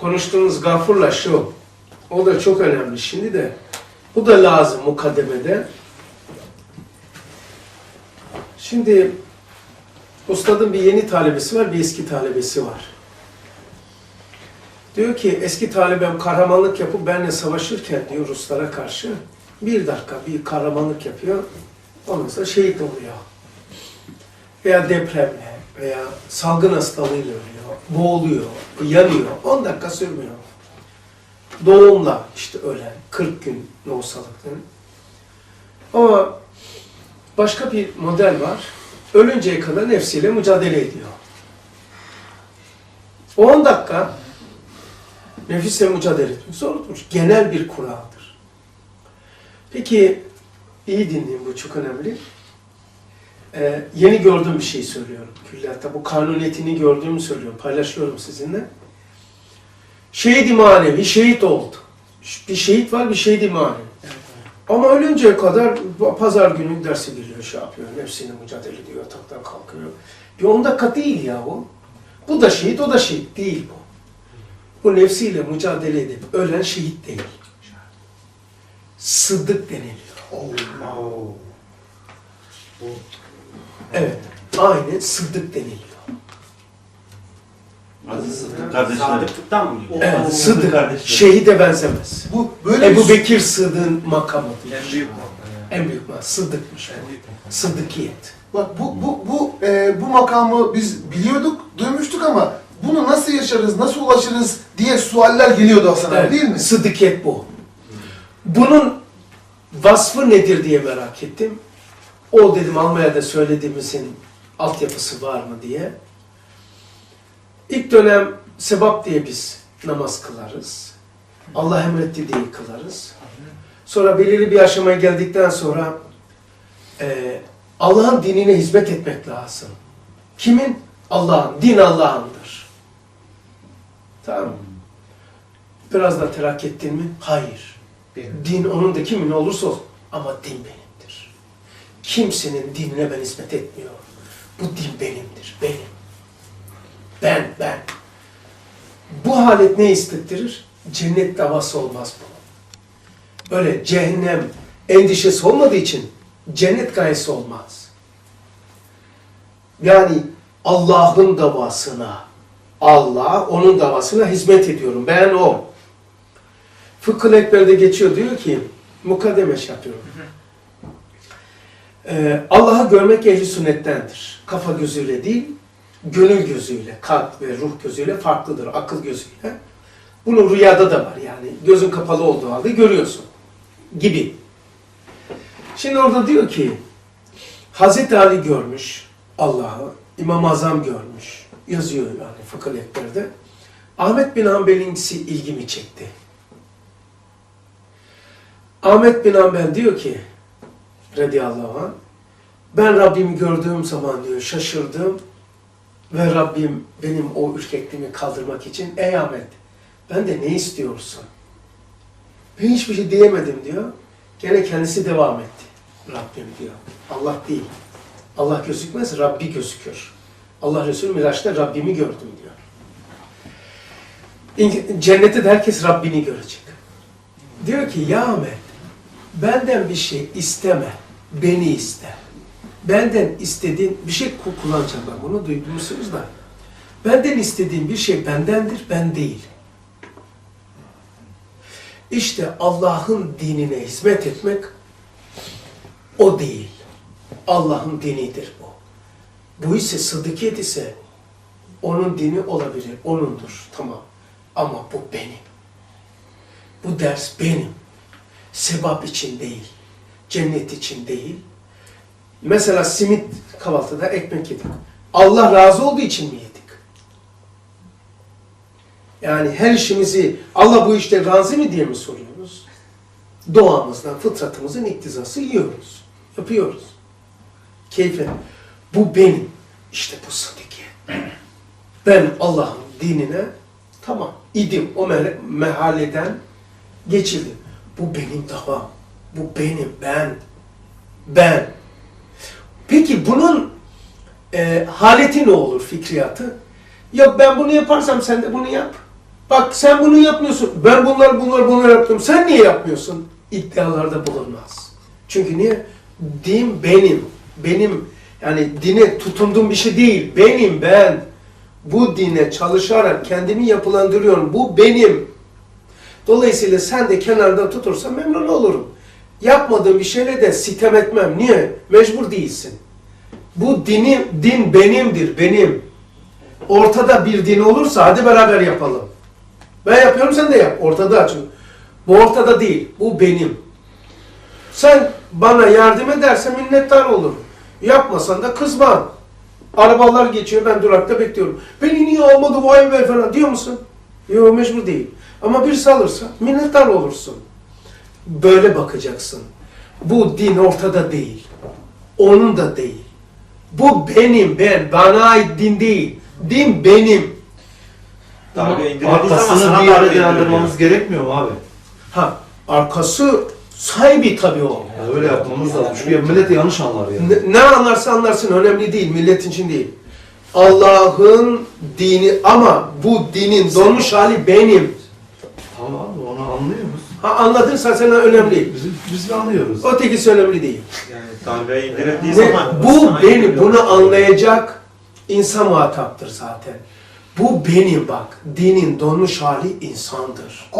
konuştuğunuz gafurla şu, o da çok önemli şimdi de. Bu da lazım mukaddemede. Şimdi ustadın bir yeni talebesi var, bir eski talebesi var. Diyor ki eski talebem kahramanlık yapıp benimle savaşırken diyor Ruslara karşı bir dakika bir kahramanlık yapıyor. Ondan sonra şehit oluyor. Veya depremle veya salgın hastalığıyla ölüyor, boğuluyor, yanıyor. 10 dakika sürmüyor. Doğumla işte ölen, 40 gün lohusalıktan. Ama başka bir model var. Ölünceye kadar nefsiyle mücadele ediyor. O 10 dakika nefisle mücadele etmek zorunmuş. Genel bir kuraldır. Peki iyi dinleyin bu çok önemli. Ee, yeni gördüğüm bir şey söylüyorum külliyatta. Bu kanuniyetini gördüğümü söylüyorum. Paylaşıyorum sizinle. Şehit-i manevi şehit oldu. Bir şehit var bir şehit-i manevi. Ama ölünceye kadar bu pazar günü dersi geliyor, şey yapıyor, nefsine mücadele ediyor, yataktan kalkıyor. Bir on dakika değil ya o. Bu da şehit, o da şehit değil bu. Bu nefsiyle mücadele edip ölen şehit değil. Sıddık deniliyor. Evet, aynı sıddık deniliyor. Aziz Sıddık kardeşleri. Sadıklıktan mı geliyor? Evet, sıddık, kardeşleri. şehide benzemez. Bu böyle Ebu bir Bekir Sıddık'ın makamıdır. En büyük makam. En büyük makam, sıddıkmış. Sıddıkiyet. bak bu bu bu e, bu makamı biz biliyorduk, duymuştuk ama bunu nasıl yaşarız, nasıl ulaşırız diye sualler geliyordu Hasan abi Evet, değil mi? Sıddıkiyet bu. Bunun vasfı nedir diye merak ettim. O dedim Almanya'da söylediğimizin altyapısı var mı diye. İlk dönem sebap diye biz namaz kılarız. Allah emretti diye kılarız. Sonra belirli bir aşamaya geldikten sonra eee, Allah'ın dinine hizmet etmek lazım. Kimin? Allah'ın. Din Allah'ındır. Tamam mı? Biraz da terak ettin mi? Hayır. Din onun da kimin olursa olsun. Ama din benimdir. Kimsenin dinine ben hizmet etmiyorum. Bu din benimdir. Benim. Ben, ben. Bu halet ne hissettirir? Cennet davası olmaz bu. Öyle cehennem endişesi olmadığı için cennet gayesi olmaz. Yani Allah'ın davasına, Allah onun davasına hizmet ediyorum. Ben o. Fıkhı Ekber'de geçiyor diyor ki, mukaddeme şey yapıyorum. Ee, Allah'ı görmek ehli sünnettendir. Kafa gözüyle değil, gönül gözüyle, kalp ve ruh gözüyle farklıdır, akıl gözüyle. Bunu rüyada da var yani. Gözün kapalı olduğu halde görüyorsun. Gibi. Şimdi orada diyor ki, Hazreti Ali görmüş Allah'ı, İmam-ı Azam görmüş. Yazıyor yani Ekber'de. Ahmet bin Hanbel'inkisi ilgimi çekti. Ahmet bin Hanbel diyor ki, radıyallahu anh, ben Rabbimi gördüğüm zaman diyor şaşırdım ve Rabbim benim o ürkekliğimi kaldırmak için ey Ahmet ben de ne istiyorsun? Ben hiçbir şey diyemedim diyor. Gene kendisi devam etti. Rabbim diyor. Allah değil. Allah gözükmez, Rabbi gözükür. Allah Resulü Miraç'ta Rabbimi gördüm diyor. Cennette de herkes Rabbini görecek. Diyor ki ya Ahmet benden bir şey isteme, beni iste. Benden istediğin bir şey ku- kullanacağım ben bunu duydunuz da. Benden istediğin bir şey bendendir, ben değil. İşte Allah'ın dinine hizmet etmek o değil. Allah'ın dinidir bu. Bu ise sıddıkiyet ise onun dini olabilir, onundur. Tamam. Ama bu benim. Bu ders benim. Sebap için değil. Cennet için değil. Mesela simit kahvaltıda ekmek yedik. Allah razı olduğu için mi yedik? Yani her işimizi Allah bu işte razı mı diye mi soruyoruz? Doğamızdan, fıtratımızın iktizası yiyoruz. Yapıyoruz. Keyfe. Bu benim. İşte bu sıddıkiyet. Ben Allah'ın dinine tamam idim. O me- mehaleden geçildim. Bu benim davam. Bu benim. Ben. Ben. Peki bunun e, haleti ne olur fikriyatı? Yok ben bunu yaparsam sen de bunu yap. Bak sen bunu yapmıyorsun. Ben bunlar bunlar bunlar yaptım. Sen niye yapmıyorsun? İddialarda bulunmaz. Çünkü niye? Din benim. Benim yani dine tutunduğum bir şey değil. Benim ben. Bu dine çalışarak kendimi yapılandırıyorum. Bu benim. Dolayısıyla sen de kenarda tutursan memnun olurum. Yapmadığım bir şeyle de sitem etmem. Niye? Mecbur değilsin. Bu dini, din benimdir, benim. Ortada bir din olursa hadi beraber yapalım. Ben yapıyorum sen de yap. Ortada çünkü. Bu ortada değil. Bu benim. Sen bana yardım edersen minnettar olurum. Yapmasan da kızma. Arabalar geçiyor ben durakta bekliyorum. Beni niye almadı vay be falan diyor musun? Yok mecbur değil. Ama birisi alırsa minnettar olursun. Böyle bakacaksın. Bu din ortada değil. Onun da değil. Bu benim, ben. Bana ait din değil. Din benim. Darbe indirildiği zaman Arkasını sana bir darbe gerekmiyor mu abi? Ha, arkası sahibi tabii o. Ya öyle yapmamız lazım. Çünkü millet yanlış anlar ya. Ne, ne anlarsa anlarsın önemli değil, milletin için değil. Allah'ın dini ama bu dinin donmuş hali benim. Tamam abi onu anlıyoruz. Ha anladıysan sana önemli. Biz, biz de anlıyoruz. Ötekisi önemli değil. Yani darbe indirildiği Ve zaman bu beni, bunu anlayacak insan muhataptır zaten. Bu benim bak, dinin donmuş hali insandır.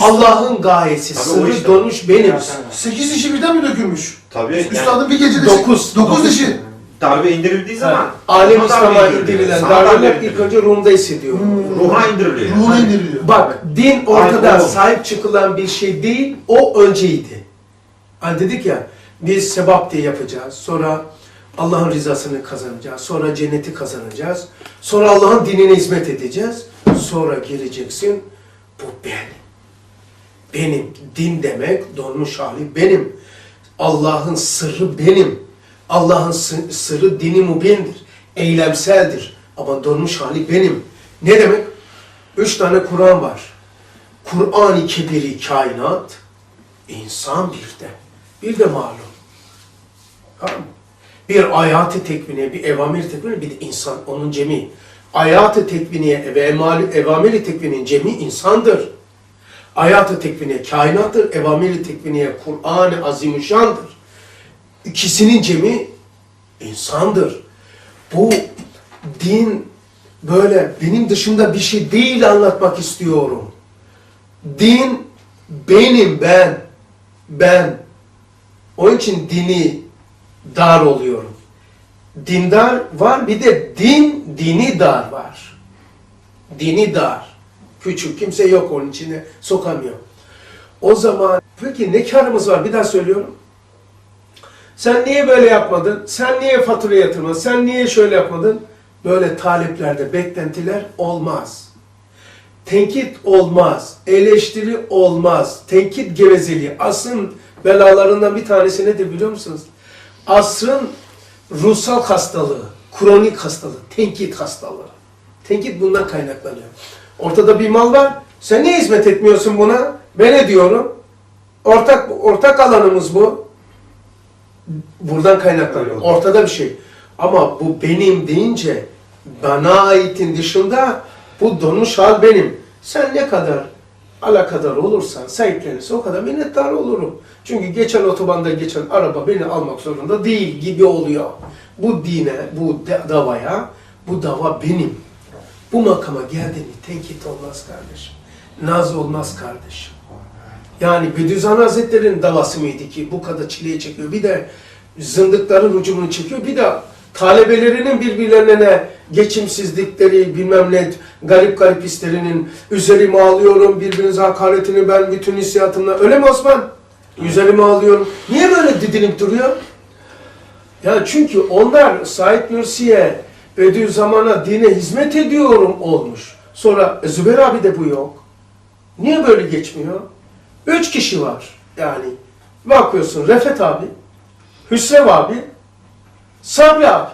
Allah'ın gayesi, Tabii o sırrı işte. donmuş benim. sekiz dişi birden mi dökülmüş? Tabii yani Üstadın bir gecede Dokuz. dokuz Dokuz. dişi. Darbe indirildiği zaman Alem sana İslam'a darbe indiriliyor. indirilen Sana darbe darbeler ilk indiriliyor. önce Rum'da hissediyor. Hmm. ruha indiriliyor. Ruhuna indiriliyor. Bak din ortada Aynen sahip çıkılan bir şey değil, o önceydi. Hani dedik ya, biz sebap diye yapacağız, sonra Allah'ın rızasını kazanacağız, sonra cenneti kazanacağız, sonra Allah'ın dinine hizmet edeceğiz, sonra geleceksin, bu ben. Benim, din demek, donmuş hali benim. Allah'ın sırrı benim. Allah'ın sı- sırrı dini mubindir, eylemseldir. Ama donmuş hali benim. Ne demek? Üç tane Kur'an var. Kur'an-ı Kebiri kainat, insan bir de. Bir de malum. Tamam mı? Bir ayat-ı tekvine, bir evamir tekvine, bir de insan, onun cemi. Ayat-ı tekviniye ve evamir-i tekvinin cemi insandır. Ayat-ı tekviniye kainattır, evamir-i tekviniye Kur'an-ı azimüşşandır. İkisinin cemi insandır. Bu din böyle benim dışında bir şey değil anlatmak istiyorum. Din benim ben. Ben. Onun için dini dar oluyorum. Dindar var bir de din dini dar var. Dini dar. Küçük kimse yok onun içine sokamıyor. O zaman peki ne karımız var bir daha söylüyorum. Sen niye böyle yapmadın? Sen niye fatura yatırmadın? Sen niye şöyle yapmadın? Böyle taleplerde beklentiler olmaz. Tenkit olmaz. Eleştiri olmaz. Tenkit gevezeliği. Asrın belalarından bir tanesi nedir biliyor musunuz? Asrın ruhsal hastalığı, kronik hastalığı, tenkit hastalığı. Tenkit bundan kaynaklanıyor. Ortada bir mal var. Sen niye hizmet etmiyorsun buna? Ben ediyorum. Ortak ortak alanımız bu. Buradan kaynaklanıyor. Oldu. Ortada bir şey. Ama bu benim deyince bana aitin dışında bu donmuş hal benim. Sen ne kadar alakadar olursan, sahiplenirse o kadar minnettar olurum. Çünkü geçen otobanda geçen araba beni almak zorunda değil gibi oluyor. Bu dine, bu davaya, bu dava benim. Bu makama geldi mi tenkit olmaz kardeşim. Naz olmaz kardeşim. Yani Bediüzzaman Hazretleri'nin davası mıydı ki bu kadar çileyi çekiyor? Bir de zındıkların hücumunu çekiyor. Bir de talebelerinin birbirlerine geçimsizlikleri, bilmem ne, garip garip hislerinin üzerime alıyorum, birbirinize hakaretini ben bütün hissiyatımla. Öyle mi Osman? Üzerime alıyorum. Niye böyle didinip duruyor? Ya çünkü onlar Said Nursi'ye, Bediüzzaman'a, dine hizmet ediyorum olmuş. Sonra e, Zübeyir abi de bu yok. Niye böyle geçmiyor? Üç kişi var yani. Bakıyorsun Refet abi, Hüsrev abi, Sabri abi.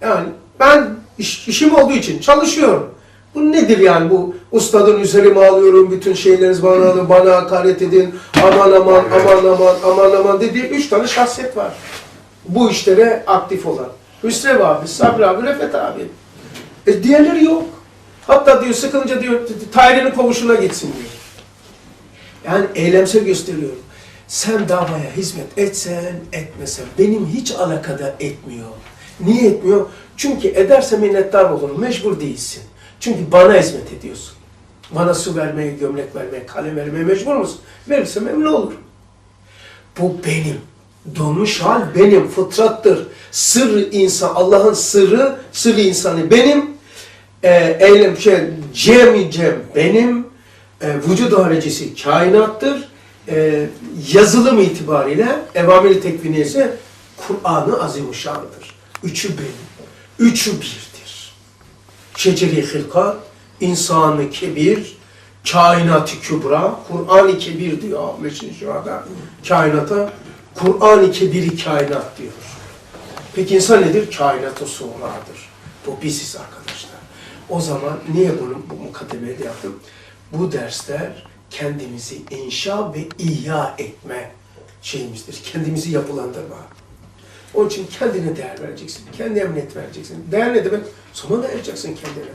Yani ben iş- işim olduğu için çalışıyorum. Bu nedir yani bu ustadın üzerime alıyorum bütün şeyleriniz bana alın, bana hakaret edin, aman aman aman aman aman aman dediği üç tane şahsiyet var. Bu işlere aktif olan. Hüsrev abi, Sabri abi, Refet abi. E diğerleri yok. Hatta diyor sıkılınca diyor Tahir'in kovuşuna gitsin diyor. Yani eylemsel gösteriyorum. Sen davaya hizmet etsen etmesen benim hiç alakada etmiyor. Niye etmiyor? Çünkü ederse minnettar olurum. Mecbur değilsin. Çünkü bana hizmet ediyorsun. Bana su vermeye, gömlek vermeye, kalem vermeye mecbur musun? Verirse memnun olurum. Bu benim. Donmuş hal benim, fıtrattır. Sır insan, Allah'ın sırrı, sırrı insanı benim. E, eylem, şey, cem cem benim. E, vücud harecisi kainattır. E, yazılım itibariyle evameli tekvini ise Kur'an-ı. Üçü benim. Üçü birdir. Şeceri hilkat, insanı kebir, kainatı kübra, Kur'an-ı kebir diyor Ahmet Şurada. Kainata, Kur'an-ı kebiri kainat diyor. Peki insan nedir? Kainatı suğradır. Bu biziz arkadaşlar. O zaman niye bunu bu mukaddemeyi de yaptım? Bu dersler kendimizi inşa ve ihya etme şeyimizdir. Kendimizi yapılandırma. Onun için kendine değer vereceksin. Kendi emniyet vereceksin. Değer ne demek? Sonra vereceksin kendine.